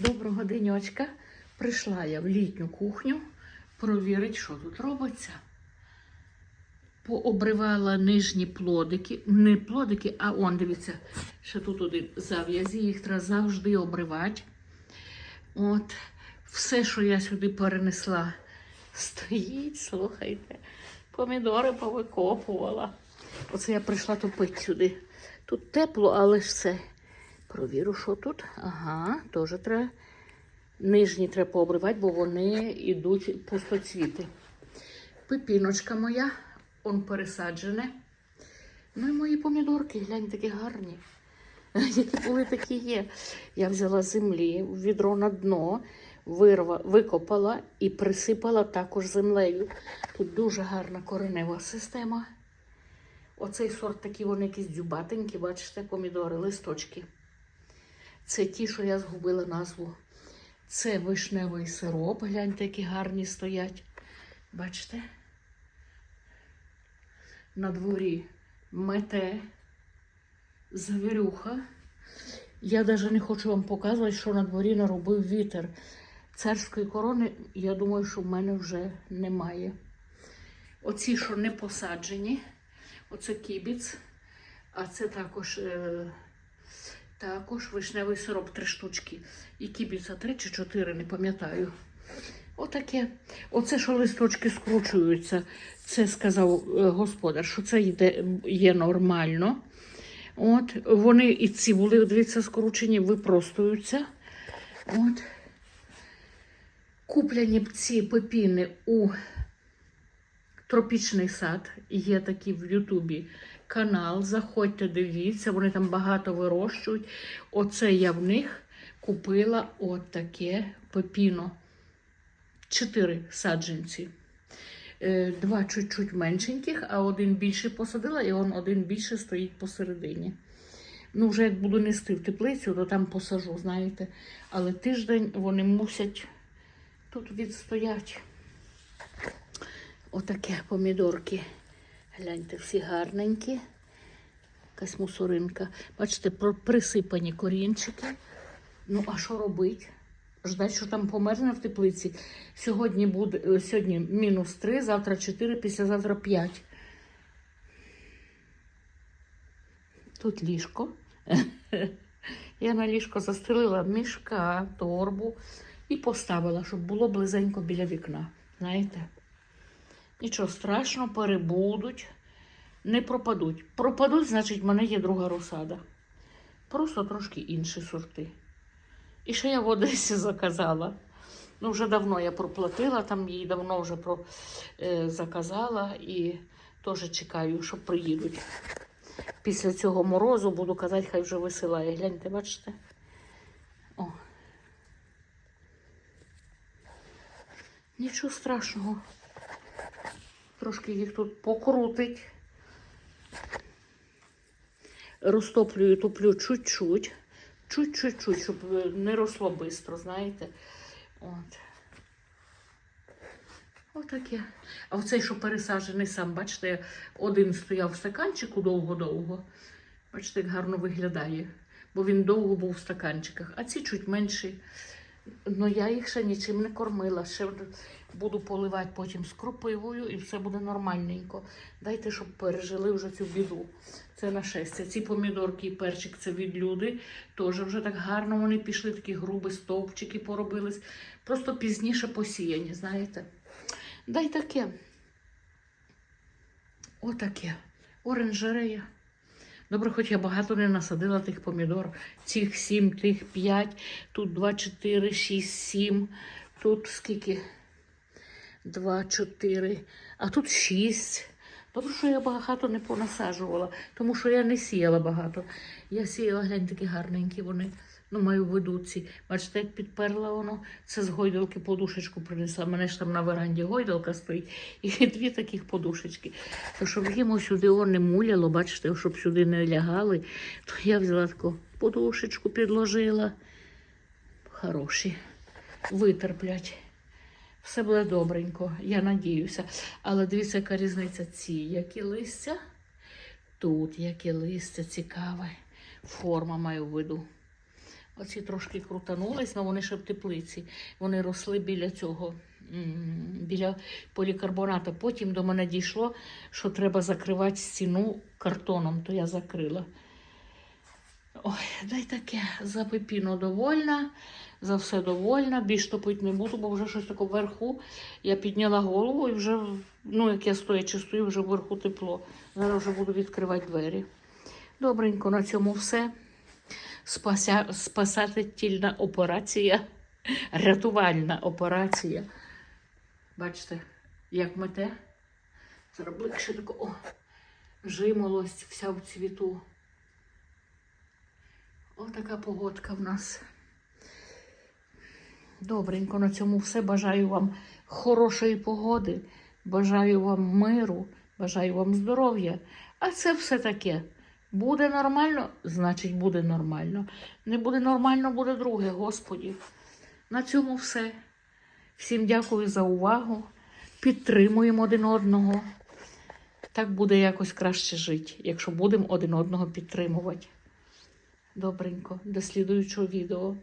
Доброго денечка. Прийшла я в літню кухню провірити, що тут робиться. Пообривала нижні плодики. Не плодики, а он, дивіться, ще тут один зав'язі, їх треба завжди обривати. От, все, що я сюди перенесла, стоїть, слухайте. Помідори повикопувала. Оце я прийшла топити сюди. Тут тепло, але ж все. Провірю, що тут. Ага, теж треба. Нижні треба пообривати, бо вони йдуть пустоцвіти. Пепіночка моя, он пересаджене. Ну і мої помідорки, глянь, такі гарні. Які були, такі є. Я взяла землі, відро на дно, вирва, викопала і присипала також землею. Тут дуже гарна коренева система. Оцей сорт такі вони якісь дзюбатенькі, бачите, помідори, листочки. Це ті, що я згубила назву. Це вишневий сироп. Гляньте, які гарні стоять. Бачите? На дворі мете завірюха. Я навіть не хочу вам показувати, що на дворі наробив вітер. Царської корони, я думаю, що в мене вже немає. Оці, що не посаджені, оце кібіц, а це також. Е також вишневий сироп три штучки. І кібіца три чи чотири, не пам'ятаю. Отаке. Оце, що листочки скручуються, це сказав е, господар, що це йде, є нормально. От, Вони і ці були, дивіться, скручені, випростуються. От. Куплені ці пепіни у тропічний сад. Є такий в Ютубі канал. Заходьте, дивіться, вони там багато вирощують. Оце я в них купила от таке пепіно. Чотири саджанці. Е, Два чуть-чуть меншеньких, а один більше посадила, і он один більше стоїть посередині. Ну, вже як буду нести в теплицю, то там посажу, знаєте. Але тиждень вони мусять тут відстояти. Отаке помідорки. Гляньте, всі гарненькі. Якась мусоринка. Бачите, присипані корінчики. Ну, а що робити? Ждать, що там померзне в теплиці. Сьогодні буде е, сьогодні мінус 3, завтра 4, післязавтра 5. Тут ліжко. Я на ліжко застелила мішка, торбу і поставила, щоб було близенько біля вікна. Знаєте? Нічого страшного, перебудуть, не пропадуть. Пропадуть, значить, в мене є друга розсада. Просто трошки інші сорти. І ще я в Одесі заказала. Ну, вже давно я проплатила, там її давно вже про, е, заказала і теж чекаю, що приїдуть. Після цього морозу буду казати, хай вже висилає. Гляньте, бачите? О. Нічого страшного. Трошки їх тут покрутить. Розтоплюю, топлю чуть-чуть. Чуть-чуть, щоб е, не росло швидко, знаєте. От. Отаке. А оцей, що пересаджений сам, бачите, один стояв в стаканчику довго-довго. Бачите, як гарно виглядає. Бо він довго був в стаканчиках, а ці чуть менші. Ну я їх ще нічим не кормила. Ще буду поливати потім з кропивою і все буде нормальненько. Дайте, щоб пережили вже цю біду. Це на щастя. Ці помідорки і перчик це від люди. Теж вже так гарно вони пішли, такі грубі стовпчики поробились. Просто пізніше посіяні, знаєте. Дай таке. Отаке. Оранжерея. Добре, хоч я багато не насадила тих помідор. Цих сім, тих п'ять, тут два, чотири, шість, сім. Тут скільки? Два, чотири, а тут шість. Добре, що я багато не понасаджувала, тому що я не сіяла багато. Я сіяла, глянь, такі гарненькі вони. Ну, маю в виду ці. Бачите, як підперла воно. Це з гойдалки подушечку принесла. Мене ж там на веранді гойдалка стоїть. І дві таких подушечки. То щоб їм сюди о, не муляло, бачите, щоб сюди не лягали, то я взяла таку подушечку, підложила. Хороші. Витерплять. Все буде добренько, я надіюся. Але дивіться, яка різниця ці, які листя. Тут які листя цікаве. Форма маю в виду. Оці трошки крутанулись, але вони ще в теплиці. Вони росли біля цього, біля полікарбоната. Потім до мене дійшло, що треба закривати стіну картоном, то я закрила. Ой, дай таке, за пепіно довольна, за все довольна. Більш топити не буду, бо вже щось таке вверху. Я підняла голову і вже, ну як я стоячи стою, вже вверху тепло. Зараз вже буду відкривати двері. Добренько, на цьому все. Спася... Спасательна операція, рятувальна операція. Бачите, як мете. Зараз ближче. О, жимолость вся в цвіту. Отака погодка в нас. Добренько, на цьому все. Бажаю вам хорошої погоди, бажаю вам миру, бажаю вам здоров'я. А це все таке. Буде нормально, значить буде нормально. Не буде нормально, буде друге, Господі. На цьому все. Всім дякую за увагу. Підтримуємо один одного. Так буде якось краще жити, якщо будемо один одного підтримувати. Добренько, до слідуючого відео.